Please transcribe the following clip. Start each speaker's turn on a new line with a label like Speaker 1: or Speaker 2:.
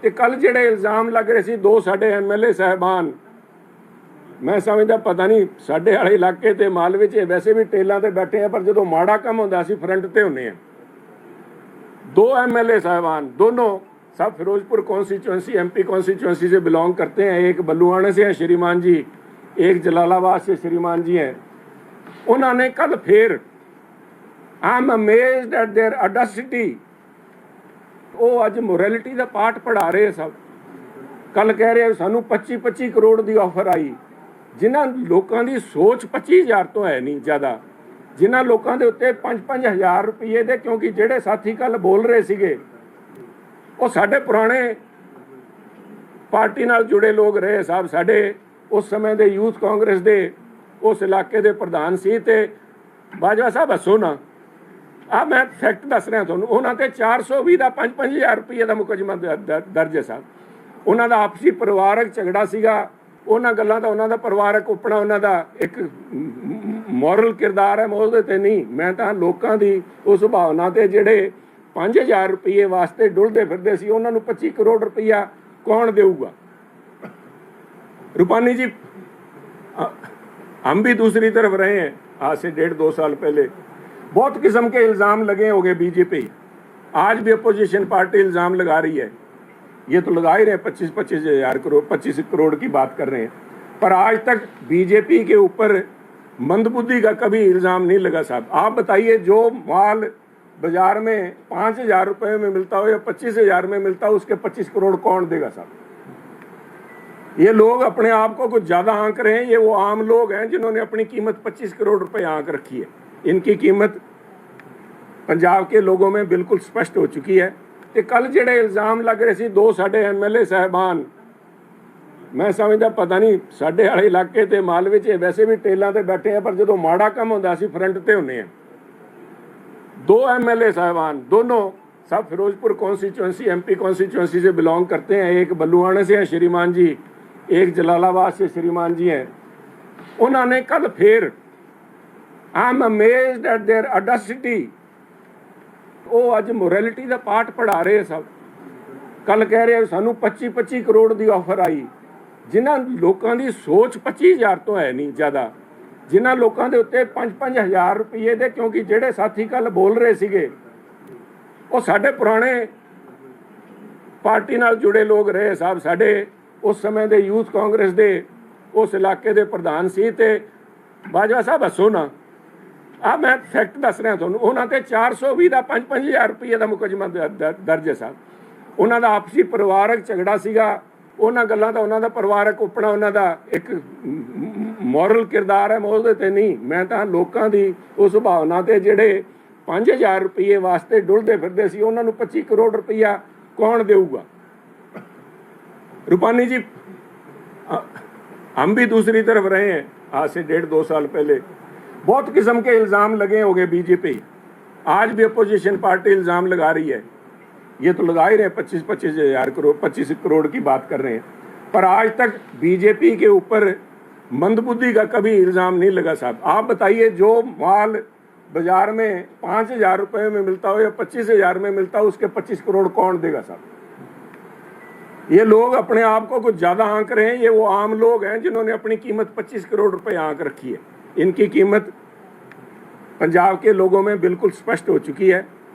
Speaker 1: ਤੇ ਕੱਲ ਜਿਹੜੇ ਇਲਜ਼ਾਮ ਲੱਗ ਰਹੇ ਸੀ ਦੋ ਸਾਡੇ ਐਮਐਲਏ ਸਾਹਿਬਾਨ ਮੈਂ ਸਮਝਦਾ ਪਤਾ ਨਹੀਂ ਸਾਡੇ ਵਾਲੇ ਇਲਾਕੇ ਤੇ ਮਾਲਵੇ 'ਚ ਇਹ ਵੈਸੇ ਵੀ ਟੇਲਾਂ ਤੇ ਬੈਠੇ ਆ ਪਰ ਜਦੋਂ ਮਾੜਾ ਕੰਮ ਹੁੰਦਾ ਅਸੀਂ ਫਰੰਟ ਤੇ ਹੁੰਨੇ ਆ दो एमएलए साहबान दोनों सब फिरोजपुर कॉन्स्टिट्यूंसी एमपी कॉन्स्टिट्यूंसी से बिलोंग करते हैं एक बल्लुआणे से हैं श्रीमान जी एक जलालाबाद से श्रीमान जी हैं उन्होंने कल फिर I am amazed at their audacity ਉਹ ਅੱਜ ਮੋਰੈਲਿਟੀ ਦਾ ਪਾਠ ਪੜਾ ਰਹੇ ਸਭ। ਕੱਲ ਕਹਿ ਰਹੇ ਸਾਨੂੰ 25 25 ਕਰੋੜ ਦੀ ਆਫਰ ਆਈ। ਜਿਨ੍ਹਾਂ ਲੋਕਾਂ ਦੀ ਸੋਚ 25000 ਤੋਂ ਹੈ ਨਹੀਂ ਜ਼ਿਆਦਾ। ਜਿਨ੍ਹਾਂ ਲੋਕਾਂ ਦੇ ਉੱਤੇ 5-5000 ਰੁਪਏ ਦੇ, ਕਿਉਂਕਿ ਜਿਹੜੇ ਸਾਥੀ ਕੱਲ ਬੋਲ ਰਹੇ ਸੀਗੇ, ਉਹ ਸਾਡੇ ਪੁਰਾਣੇ ਪਾਰਟੀ ਨਾਲ ਜੁੜੇ ਲੋਕ ਰਹੇ ਸਾਹਿਬ ਸਾਡੇ। ਉਸ ਸਮੇਂ ਦੇ ਯੂਥ ਕਾਂਗਰਸ ਦੇ, ਉਸ ਇਲਾਕੇ ਦੇ ਪ੍ਰਧਾਨ ਸੀ ਤੇ ਬਾਜਵਾ ਸਾਹਿਬ, ਹੱਸੋ ਨਾ। ਆ ਮੈਂ ਫੈਕਟ ਦੱਸ ਰਿਹਾ ਤੁਹਾਨੂੰ ਉਹਨਾਂ ਤੇ 420 ਦਾ 5-5000 ਰੁਪਏ ਦਾ ਮੁਕੱਦਮਾ ਦ- ਦ- ਦਰਜ ਹੈ ਸਾਹਿਬ ਉਹਨਾਂ ਦਾ ਆਪਸੀ ਪਰਿਵਾਰਕ ਝਗੜਾ ਸੀਗਾ ਉਹਨਾਂ ਗੱਲਾਂ ਦਾ ਉਹਨਾਂ ਦਾ ਪਰਿਵਾਰਕ ਉਪਣਾ ਉਹਨਾਂ ਦਾ ਇੱਕ ਮੋਰਲ ਕਿਰਦਾਰ ਹੈ ਮੈਂ ਉਹਦੇ ਤੇ ਨਹੀਂ ਮੈਂ ਤਾਂ ਲੋਕਾਂ ਦੀ ਉਸ ਭਾਵਨਾ ਤੇ ਜਿਹੜੇ 5000 ਰੁਪਏ ਵਾਸਤੇ ਡੁੱਲਦੇ ਫਿਰਦੇ ਸੀ ਉਹਨਾਂ ਨੂੰ 25 ਕਰੋੜ ਰੁਪਇਆ ਕੌਣ ਦੇਊਗਾ रूपानी जी अ, हम भी दूसरी तरफ रहे हैं आज से डेढ़ दो साल पहले बहुत किस्म के इल्ज़ाम लगे होंगे बीजेपी। आज भी अपोजिशन पार्टी इल्ज़ाम लगा रही है। ये तो लगा ही रहे हैं पच्चीस पच्चीस हज़ार करोड़, पच्चीस करोड़ की बात कर रहे हैं। पर आज तक बीजेपी के ऊपर मंदबुद्धि का कभी इल्ज़ाम नहीं लगा साहब। आप बताइए, जो माल बाज़ार में पाँच हज़ार रुपये में मिलता हो या पच्चीस हज़ार में मिलता हो, उसके पच्चीस करोड़ कौन देगा साहब? ये लोग अपने आप को कुछ ज़्यादा आंक रहे हैं, ये वो आम लोग हैं जिन्होंने अपनी कीमत 25 करोड़ रुपए आंक रखी है। इनकी कीमत ਪੰਜਾਬ ਕੇ ਲੋਗੋਂ में ਬਿਲਕੁਲ ਸਪਸ਼ਟ ਹੋ ਚੁੱਕੀ ਹੈ ਤੇ ਕੱਲ ਜਿਹੜੇ ਇਲਜ਼ਾਮ ਲੱਗ ਰਹੇ ਸੀ ਦੋ ਸਾਡੇ ਐਮਐਲਏ ਸਾਹਿਬਾਨ ਮੈਂ ਸਮਝਦਾ ਪਤਾ ਨਹੀਂ ਸਾਡੇ ਵਾਲੇ ਇਲਾਕੇ ਤੇ ਮਾਲਵੇ 'ਚ ਇਹ ਵੈਸੇ ਵੀ ਟੇਲਾਂ ਤੇ ਬੈਠੇ ਆ ਪਰ ਜਦੋਂ ਮਾੜਾ ਕੰਮ ਹੁੰਦਾ ਅਸੀਂ ਫਰੰਟ ਤੇ ਹੁੰਨੇ ਆ दो एमएलए साहबान दोनों सब फिरोजपुर कॉन्स्टिट्यूंसी एमपी कॉन्स्टिट्यूंसी से बिलोंग करते हैं एक बल्लुआणे से हैं श्रीमान जी एक जलालाबाद से श्रीमान जी हैं उन्होंने कल फिर I am amazed at their audacity ਉਹ ਅੱਜ ਮੋਰੈਲਿਟੀ ਦਾ ਪਾਠ ਪੜਾ ਰਹੇ ਸਭ ਕੱਲ ਕਹਿ ਰਹੇ ਸਾਨੂੰ 25 25 ਕਰੋੜ ਦੀ ਆਫਰ ਆਈ ਜਿਨ੍ਹਾਂ ਲੋਕਾਂ ਦੀ ਸੋਚ 25000 ਤੋਂ ਹੈ ਨਹੀਂ ਜ਼ਿਆਦਾ ਜਿਨ੍ਹਾਂ ਲੋਕਾਂ ਦੇ ਉੱਤੇ 5-5000 ਰੁਪਏ ਦੇ ਕਿਉਂਕਿ ਜਿਹੜੇ ਸਾਥੀ ਕੱਲ ਬੋਲ ਰਹੇ ਸੀਗੇ ਉਹ ਸਾਡੇ ਪੁਰਾਣੇ ਪਾਰਟੀ ਨਾਲ ਜੁੜੇ ਲੋਕ ਰਹੇ ਸਾਹਿਬ ਸਾਡੇ ਉਸ ਸਮੇਂ ਦੇ ਯੂਥ ਕਾਂਗਰਸ ਦੇ ਉਸ ਇਲਾਕੇ ਦੇ ਪ੍ਰਧਾਨ ਸੀ ਤੇ ਬਾਜਵਾ ਸਾਹਿਬ ਹੱਸੋ ਨਾ ਆ ਮੈਂ ਫੈਕਟ ਦੱਸ ਰਿਹਾ ਤੁਹਾਨੂੰ ਉਹਨਾਂ ਤੇ 420 ਦਾ 5-5000 ਰੁਪਏ ਦਾ ਮੁਕੱਦਮਾ ਦ- ਦ- ਦਰਜ ਹੈ ਸਾਹਿਬ ਉਹਨਾਂ ਦਾ ਆਪਸੀ ਪਰਿਵਾਰਕ ਝਗੜਾ ਸੀਗਾ ਉਹਨਾਂ ਗੱਲਾਂ ਦਾ ਉਹਨਾਂ ਦਾ ਪਰਿਵਾਰਕ ਉਪਣਾ ਉਹਨਾਂ ਦਾ ਇੱਕ ਮੋਰਲ ਕਿਰਦਾਰ ਹੈ ਮੈਂ ਉਹਦੇ ਤੇ ਨਹੀਂ ਮੈਂ ਤਾਂ ਲੋਕਾਂ ਦੀ ਉਸ ਭਾਵਨਾ ਤੇ ਜਿਹੜੇ 5000 ਰੁਪਏ ਵਾਸਤੇ ਡੁੱਲਦੇ ਫਿਰਦੇ ਸੀ ਉਹਨਾਂ ਨੂੰ 25 ਕਰੋੜ ਰੁਪਇਆ ਕੌਣ ਦੇਊਗਾ रूपानी जी अ, हम भी दूसरी तरफ रहे हैं आज से डेढ़ दो साल पहले बहुत किस्म के इल्ज़ाम लगे होंगे बीजेपी। आज भी अपोजिशन पार्टी इल्ज़ाम लगा रही है। ये तो लगा ही रहे हैं, पच्चीस पच्चीस हज़ार करोड़, पच्चीस करोड़ की बात कर रहे हैं। पर आज तक बीजेपी के ऊपर मंदबुद्धि का कभी इल्ज़ाम नहीं लगा साहब। आप बताइए, जो माल बाज़ार में पाँच हज़ार रुपये में मिलता हो या पच्चीस हज़ार में मिलता हो, उसके पच्चीस करोड़ कौन देगा साहब? ये लोग अपने आप को कुछ ज़्यादा आंक रहे हैं। ये वो आम लोग हैं जिन्होंने अपनी कीमत 25 करोड़ रुपए आंक रखी है। इनकी कीमत पंजाब के लोगों में बिल्कुल स्पष्ट हो चुकी है